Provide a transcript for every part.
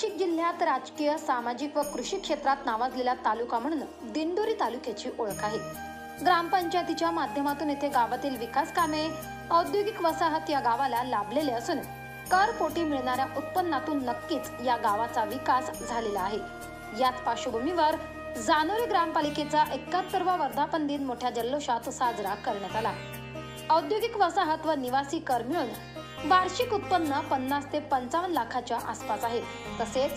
नाशिक जिल्ह्यात राजकीय सामाजिक व कृषी क्षेत्रात नावाजलेला तालुका म्हणून दिंडोरी तालुक्याची ओळख आहे. ग्रामपंचायतीच्या माध्यमातून येथे गावातील विकास कामे औद्योगिक वसाहत या गावाला लाभलेले असून करपोटी मिळणाऱ्या उत्पन्नातून नक्कीच या गावाचा विकास झालेला आहे. याच पार्श्वभूमीवर जानोरी ग्रामपालिकेचा एकाहत्तरवा वर्धापन दिन मोठ्या जल्लोषात साजरा करण्यात आला. औद्योगिक वसाहत व निवासी कर मिळून वार्षिक उत्पन्न पन्नास ते पंचावन्न लाखाच्या आसपास आहे. तसेच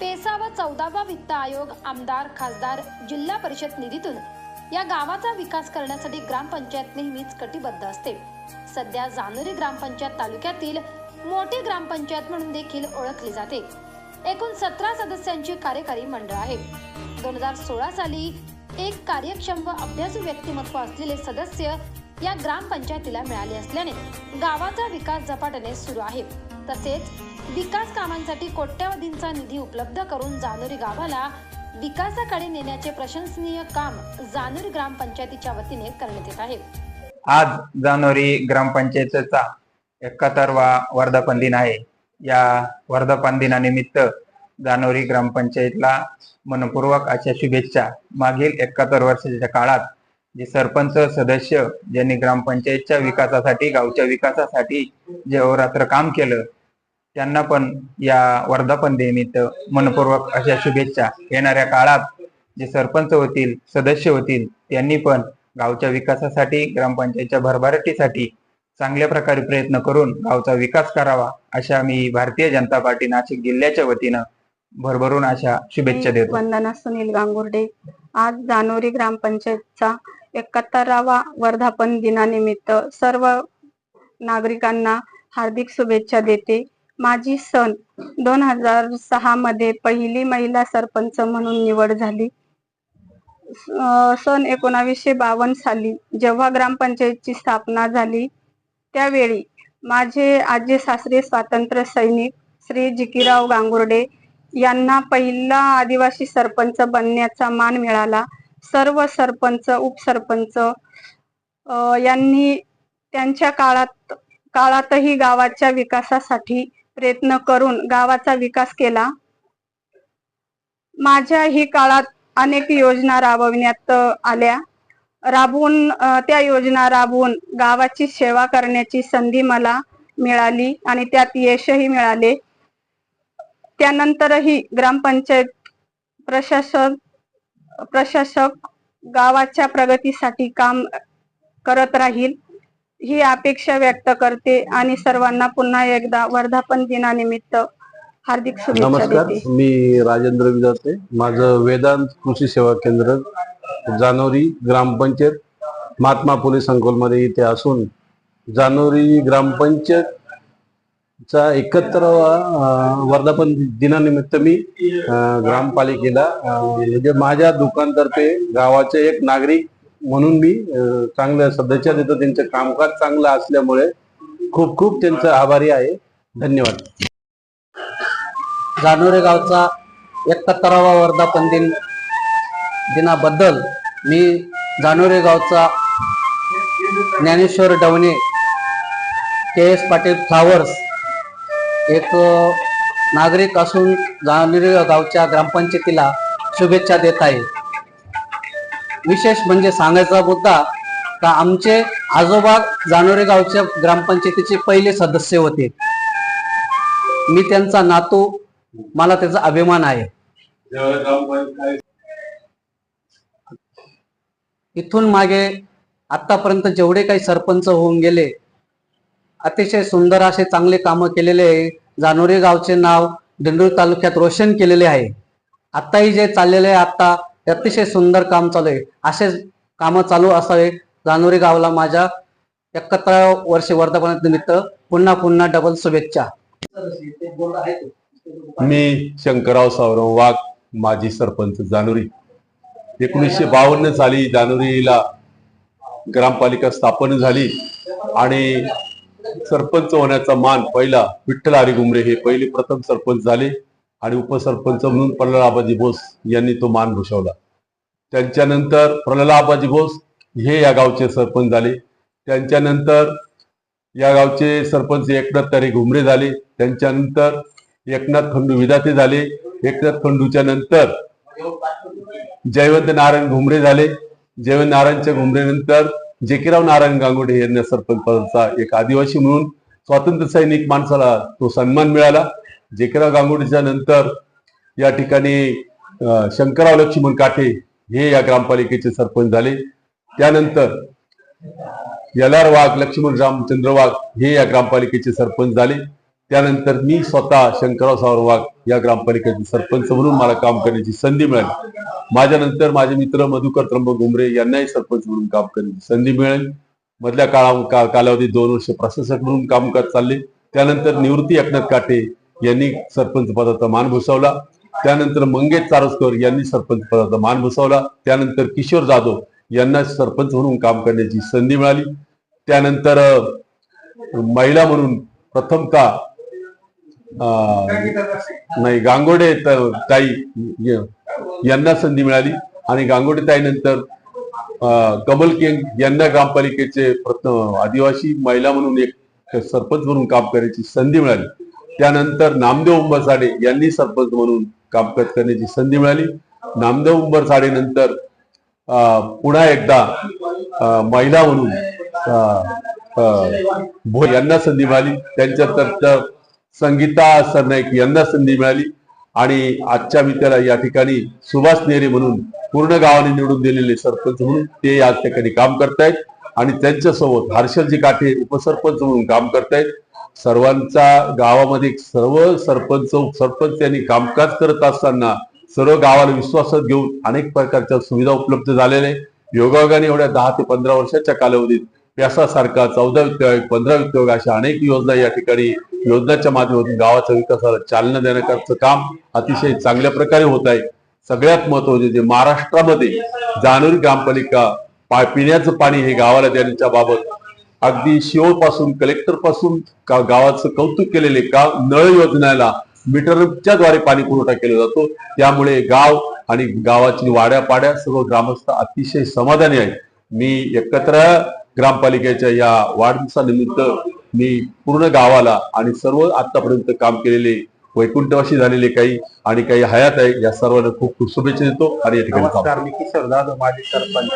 पेसा व चौदावा वित्त आयोग आमदार खासदार जिल्हा परिषद निधीतून या गावाचा विकास करण्यासाठी ग्रामपंचायत नेहमीच कटिबद्ध असते. सध्या जानोरी ग्रामपंचायत तालुक्यातील मोठी ग्रामपंचायत म्हणून देखील ओळखली जाते. एकूण सतरा सदस्यांची कार्यकारी मंडळ आहे. दोन हजार सोळा साली एक कार्यक्षम व अभ्यासू व्यक्तिमत्व असलेले सदस्य या ग्रामपंचायतीला मिळाले असल्याने गावाचा विकास झपाट्याने सुरू आहे. तसेच विकास कामांसाठी कोट्यावधींचा निधी उपलब्ध करून जानोरी गावाला विकासाकडे नेण्याचे प्रशंसनीय काम जानोरी ग्रामपंचायतीच्या वतीने करण्यात येत आहे. आज जानेवारी ग्रामपंचायतीचा एकाहत्तरवा वर्धापन दिन आहे. या वर्धापन दिनानिमित्त जानेवारी ग्रामपंचायतला मनपूर्वक अशा शुभेच्छा. मागील एकाहत्तर वर्षाच्या काळात जे सरपंच सदस्य ज्यांनी ग्रामपंचायतच्या विकासासाठी गावच्या विकासासाठी जे अवरात्र काम केलं त्यांना पण या वर्धापन दिनिमित्त मनपूर्वक अशा शुभेच्छा. येणाऱ्या काळात जे सरपंच होतील सदस्य होतील त्यांनी पण गावच्या विकासासाठी ग्रामपंचायतच्या भरभराटीसाठी चांगल्या प्रकारे प्रयत्न करून गावचा विकास करावा अशा मी भारतीय जनता पार्टी नाशिक जिल्ह्याच्या वतीनं भरभरून अशा शुभेच्छा देतो. वंदना सुनील गांगुर्डे. आज जानोरी ग्रामपंचायतचा एकाहत्तरावा वर्धापन दिनानिमित्त सर्व नागरिकांना हार्दिक शुभेच्छा देते. माझी सन दोन हजार सहा मध्ये पहिली महिला सरपंच म्हणून निवड झाली. सन एकोणावीसशे बावन्न साली जेव्हा ग्रामपंचायतची स्थापना झाली त्यावेळी माझे आजी सासरे स्वातंत्र्य सैनिक श्री जिकीराव गांगुर्डे यांना पहिला आदिवासी सरपंच बनण्याचा मान मिळाला. सर्व सरपंच उपसरपंच यांनी त्यांच्या काळात काळातही गावाच्या विकासासाठी प्रयत्न करून गावाचा विकास केला. माझ्याही काळात अनेक योजना राबविण्यात आल्या. राबवून त्या योजना राबवून गावाची सेवा करण्याची संधी मला मिळाली आणि त्यात यशही मिळाले. त्यानंतरही ग्रामपंचायत प्रशासन प्रशासक गावाच्या प्रगतीसाठी काम करत राहील ही अपेक्षा व्यक्त करते आणि सर्वांना पुन्हा एकदा वर्धापन दिनानिमित्त हार्दिक शुभेच्छा नमस्कार देते. मी राजेंद्र विजाते माझं वेदांत कृषी सेवा केंद्र जानोरी ग्रामपंचायत महात्मा फुले संकुलमध्ये इथे असून जानोरी ग्रामपंचायत चा एकाहत्तरावा वर्धापन दिनानिमित्त मी ग्रामपालिकेला म्हणजे माझ्या दुकानतर्फे गावाचे एक नागरिक म्हणून मी चांगलं सदस्य देतो. त्यांचं कामकाज चांगलं असल्यामुळे खूप खूप त्यांचं आभारी आहे. धन्यवाद. जानोरे गावचा एकाहत्तरावा वर्धापन दिन दिनाबद्दल मी जानोरे गावचा Dnyaneshwar Dawane K S Patil flowers एक नागरिक असून जानोरे गावच्या ग्रामपंचायतीला शुभेच्छा देत आहे. विशेष म्हणजे सांगायचा मुद्दा का आमचे आजोबा जानोरे गावच्या ग्रामपंचायतीचे पहिले सदस्य होते. मी त्यांचा नातू मला त्याचा अभिमान आहे. इथून मागे आतापर्यंत जेवढे काही सरपंच होऊन गेले अतिशय सुंदर असे चांगले कामं केलेले आहे. जानोरी गावचे नाव दिंडोरी तालुक्यात रोशन केलेले आहे. आत्ताही जे चाललेले आहे आत्ता ते अतिशय सुंदर काम चालू आहे. असेच कामं चालू असावे. जानोरी गावला माझ्या एकाहत्तराव्या वर्षी वर्धापनानिमित्त पुन्हा पुन्हा डबल शुभेच्छा. मी शंकरराव सावरव वाघ माजी सरपंच जानोरी एकोणीसशे बावन्न साली जानोरीला ग्रामपालिका स्थापन झाली आणि सरपंच होण्याचा मान पहिला विठ्ठल हरी घुमरे हे पहिले प्रथम सरपंच झाले आणि उपसरपंच म्हणून प्रल्हाद आबाजी बोस यांनी तो मान भूषवला. त्यांच्यानंतर प्रल्हाद आबाजी बोस हे या गावचे सरपंच झाले. त्यांच्यानंतर या गावचे सरपंच एकनाथ तारे घुमरे झाले. त्यांच्यानंतर एकनाथ खंडू विदाते झाले. एकनाथ खंडूच्या नंतर जयवंत नारायण घुमरे झाले. जयवंत नारायणच्या घुमरेनंतर जेकीराव नारायण गांगुडे यांना सरपंच एक आदिवासी म्हणून स्वातंत्र्य सैनिक माणसाला तो सन्मान मिळाला. जेकीराव गांगुडेच्या नंतर या ठिकाणी शंकरराव लक्ष्मण काठे हे या ग्रामपालिकेचे सरपंच झाले. त्यानंतर यलार वाघ लक्ष्मण रामचंद्र वाघ हे या ग्रामपालिकेचे सरपंच झाले. त्यानंतर मी स्वतः शंकरराव सावर वाघ या ग्रामपालिकेचे सरपंच म्हणून मला काम करण्याची संधी मिळाली. माझ्यानंतर माझे मित्र मधुकर त्र्यंब घुमरे यांनाही सरपंच म्हणून काम करण्याची संधी मिळाली. मधल्या काळा का- कालावधीत दोन वर्ष प्रशासक म्हणून काम करत चालले. त्यानंतर निवृत्ती एकनाथ काटे यांनी सरपंच पदाचा मान भुसवला. त्यानंतर मंगेश चारसकर यांनी सरपंच पदाचा मान भुसावला. त्यानंतर किशोर जाधव यांना सरपंच म्हणून काम करण्याची संधी मिळाली. त्यानंतर महिला म्हणून प्रथमता नाही गांगोडे त- ताई यांना संधी मिळाली. आणि गांगोडे ताईनंतर कमल किंग यांना ग्रामपालिकेचे आदिवासी महिला म्हणून एक सरपंच म्हणून काम करण्याची संधी मिळाली. त्यानंतर नामदेव उंबरसाडे यांनी सरपंच म्हणून काम करण्याची संधी मिळाली. नामदेव उंबरसाडे नंतर पुन्हा एकदा महिला म्हणून अं, यांना संधी मिळाली. त्यांच्यानंतर संगीता सरनाईक यांना संधी मिळाली आणि आजच्या मी त्याला या ठिकाणी सुभाष नेरे म्हणून पूर्ण गावाने निवडून दिलेले सरपंच म्हणून ते या ठिकाणी काम करतायत. आणि त्यांच्यासोबत हर्षलजी काठे उपसरपंच म्हणून काम करतायत. सर्वांचा गावामध्ये सर्व सरपंच उपसरपंच यांनी कामकाज करत असताना सर्व गावाला विश्वासात घेऊन अनेक प्रकारच्या सुविधा उपलब्ध झालेल्या आहेत. योगायोगाने एवढ्या दहा ते पंधरा वर्षाच्या कालावधीत व्यासासारखा चौदा वित्त पंधरा वित्त अशा अनेक योजना या ठिकाणी योजनाच्या माध्यमातून गावाच्या विकासाला चालना देण्याकरचं काम अतिशय चांगल्या प्रकारे होत आहे. सगळ्यात महत्त्वाचे जे म्हणजे महाराष्ट्रामध्ये जानोरी ग्रामपालिका पा पिण्याचं पाणी हे गावाला देण्याच्या बाबत अगदी शिओ पासून कलेक्टरपासून का- गावाचं कौतुक केलेले का नळ योजनेला मीटरच्या द्वारे पाणी पुरवठा केला जातो. त्यामुळे गाव आणि गावाची वाड्या पाड्या सर्व ग्रामस्थ अतिशय समाधानी आहेत. मी एकत्र ग्रामपालिकेच्या या वाढदिवसानिमित्त मी पूर्ण गावाला आणि सर्व आतापर्यंत काम केलेले वैकुंठवाशी झालेले काही आणि काही हयात आहे या सर्वांना खूप खूप शुभेच्छा देतो आणि या ठिकाणी मी किशोर जाधव माजी सरपंच.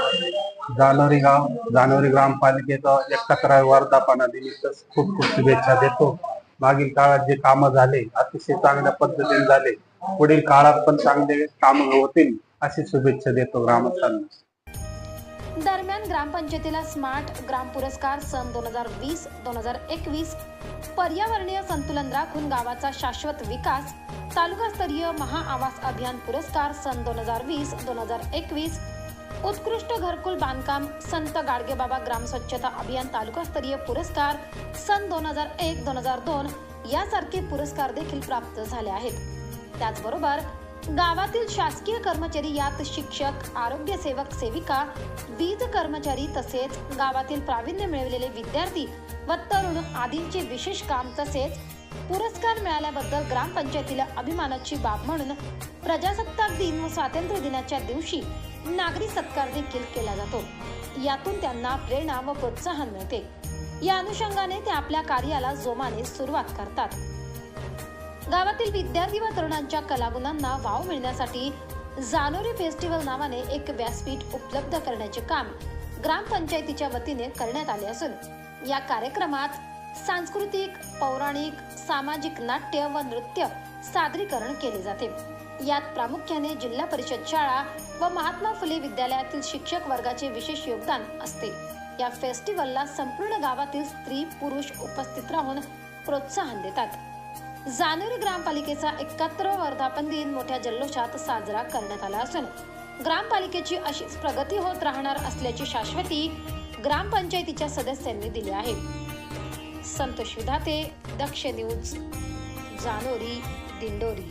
जानोरी गाव जानोरी ग्रामपालिकेचं एकाहत्तराव्या वर्धापनानिमित्त खूप खूप शुभेच्छा देतो. मागील काळात जे कामं झाले अतिशय चांगल्या पद्धतीने झाले. पुढील काळात पण चांगले काम होतील अशी शुभेच्छा देतो ग्रामस्थांना. दरम्यान ग्रामपंचायतीला स्मार्ट ग्राम पुरस्कार सन दोन हजार वीस दोन हजार एकवीस पर्यावरणीय संतुलन राखून गावाचा शाश्वत विकास तालुकास्तरीय महाआवास अभियान पुरस्कार सन दोन हजार वीस दोन हजार एकवीस उत्कृष्ट घरकुल बांधकाम संत गाडगेबाबा ग्राम स्वच्छता अभियान तालुकास्तरीय पुरस्कार सन दोन हजार एक दोन हजार दोन यासारखे पुरस्कार देखील प्राप्त झाले आहेत. त्याचबरोबर गावातील शासकीय कर्मचारी यात शिक्षक आरोग्य सेवक सेविका वीज कर्मचारी तसेच गावातील प्रावीण्य मिळवलेले विद्यार्थी व तरुण आदींचे विशेष काम तसेच पुरस्कार मिळाल्याबद्दल ग्रामपंचायतीला अभिमानाची बाब म्हणून प्रजासत्ताक दिन व स्वातंत्र्य दिनाच्या दिवशी नागरी सत्कार देखील केला जातो. यातून त्यांना प्रेरणा व प्रोत्साहन मिळते. या अनुषंगाने ते आपल्या कार्याला जोमाने सुरुवात करतात. गावातील विद्यार्थी व तरुणांच्या कलागुणांना वाव मिळण्यासाठी जानोरी फेस्टिवल नावाने एक व्यासपीठ उपलब्ध करण्याचे काम ग्रामपंचायतीच्या वतीने करण्यात आले असून या कार्यक्रमात सांस्कृतिक पौराणिक सामाजिक नाट्य व नृत्य सादरीकरण केले जाते. यात प्रामुख्याने जिल्हा परिषद शाळा व महात्मा फुले विद्यालयातील शिक्षक वर्गाचे विशेष योगदान असते. या फेस्टिवलला संपूर्ण गावातील स्त्री पुरुष उपस्थित राहून प्रोत्साहन देतात. जानोरी ग्रामपालिकेचा एकाहत्तर वर्धापन दिन मोठ्या जल्लोषात साजरा करण्यात आला असून ग्रामपालिकेची अशीच प्रगती होत राहणार असल्याची शाश्वती ग्रामपंचायतीच्या सदस्यांनी दिली आहे. संतोष विधाते दक्ष न्यूज जानोरी दिंडोरी.